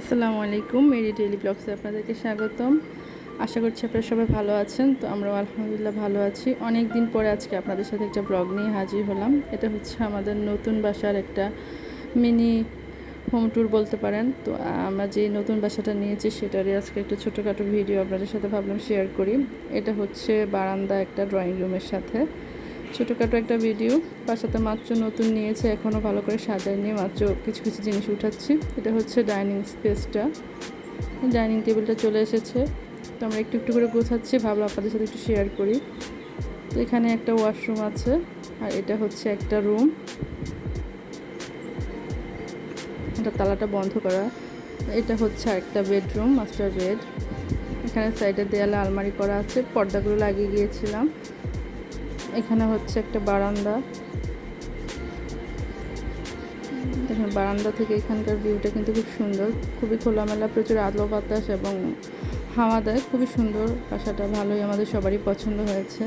আসসালামু আলাইকুম, Mary daily ব্লগসে আপনাদেরকে স্বাগতম। আশা করছি আপনারা সবাই ভালো আছেন। তো আমরাও আলহামদুলিল্লাহ ভালো আছি। অনেক দিন পরে আজকে আপনাদের সাথে একটা ব্লগ নিয়ে হাজির হলাম। এটা হচ্ছে আমাদের নতুন বাসার একটা মিনি হোম ট্যুর বলতে পারেন। তো আমরা যে নতুন বাসাটা নিয়েছি, সেটারই আজকে একটা ছোটোখাটো ভিডিও আপনাদের সাথে ভাবলাম শেয়ার করি। এটা হচ্ছে বারান্দা একটা ড্রয়িং রুমের সাথে। ছোটোখাটো একটা ভিডিও বাসাতে মাত্র নতুন নিয়েছে এখনও ভালো করে সাজায়নি, মাত্র কিছু কিছু জিনিস উঠাচ্ছি। এটা হচ্ছে ডাইনিং স্পেসটা ডাইনিং টেবিলটা চলে এসেছে। তো আমরা একটু একটু করে গোছাচ্ছি, ভাবলাম আপনাদের সাথে একটু শেয়ার করি। তো এখানে একটা ওয়াশরুম আছে, আর এটা হচ্ছে একটা রুম এটা তালাটা বন্ধ করা। এটা হচ্ছে একটা বেডরুম মাস্টার বেড এখানে সাইডে দেয়ালে আলমারি করা আছে, পর্দাগুলো লাগিয়ে গিয়েছিলাম। এখানে হচ্ছে একটা বারান্দা। দেখুন, বারান্দা থেকে এখানকার ভিউটা কিন্তু খুব সুন্দর। খুবই খোলামেলা, প্রচুর আলো বাতাস এবং হাওয়া দেয়। খুবই সুন্দর, বাসাটা ভালোই আমাদের সবারই পছন্দ হয়েছে।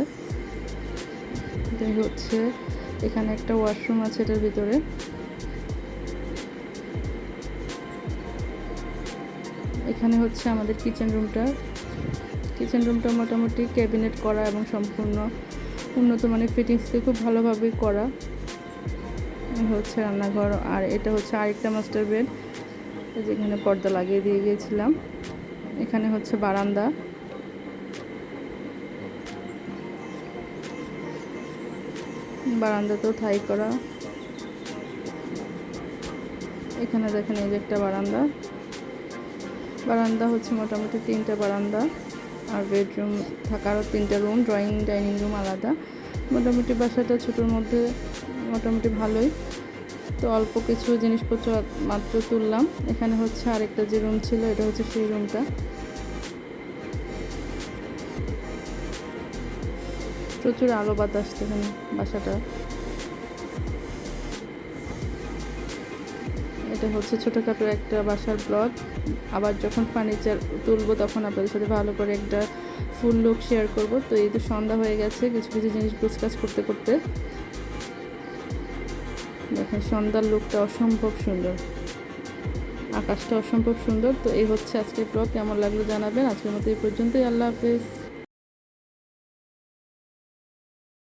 হচ্ছে, এখানে একটা ওয়াশরুম আছে এটার ভিতরে। এখানে হচ্ছে আমাদের কিচেন রুমটা কিচেন রুমটা মোটামুটি ক্যাবিনেট করা এবং সম্পূর্ণ উন্নত মানের ফিটিংস খুব ভালোভাবে করা। হচ্ছে রান্নাঘর, আর এটা হচ্ছে আরেকটা মাস্টার বেড যেখানে পর্দা লাগিয়ে দিয়ে গিয়েছিলাম। এখানে হচ্ছে বারান্দা। বারান্দাতেও থাই করা। এখানে দেখেন এই যে একটা বারান্দা। বারান্দা হচ্ছে মোটামুটি তিনটে বারান্দা। আর বেডরুম থাকারও তিনটে রুম ড্রয়িং ডাইনিং রুম আলাদা। মোটামুটি বাসাটা ছোটোর মধ্যে মোটামুটি ভালোই। তো অল্প কিছু জিনিসপত্র মাত্র তুললাম। এখানে হচ্ছে আরেকটা যে রুম ছিল, এটা হচ্ছে সেই রুমটা প্রচুর আলো বাতাস এখানে বাসাটা। এটা হচ্ছে ছোটোখাটো একটা বাসার ব্লগ আবার যখন ফার্নিচার তুলবো তখন আপনাদের সাথে ভালো করে একটা ফুল লুক শেয়ার করব। তো এই তো সন্ধ্যা হয়ে গেছে, কিছু কিছু জিনিস কাজ করতে করতে। দেখেন, সন্ধ্যার লুকটা অসম্ভব সুন্দর। আকাশটা অসম্ভব সুন্দর। তো এই হচ্ছে আজকের ব্লগ কেমন লাগল জানাবেন? আজকের মতো এই পর্যন্তই। আল্লাহ হাফেজ।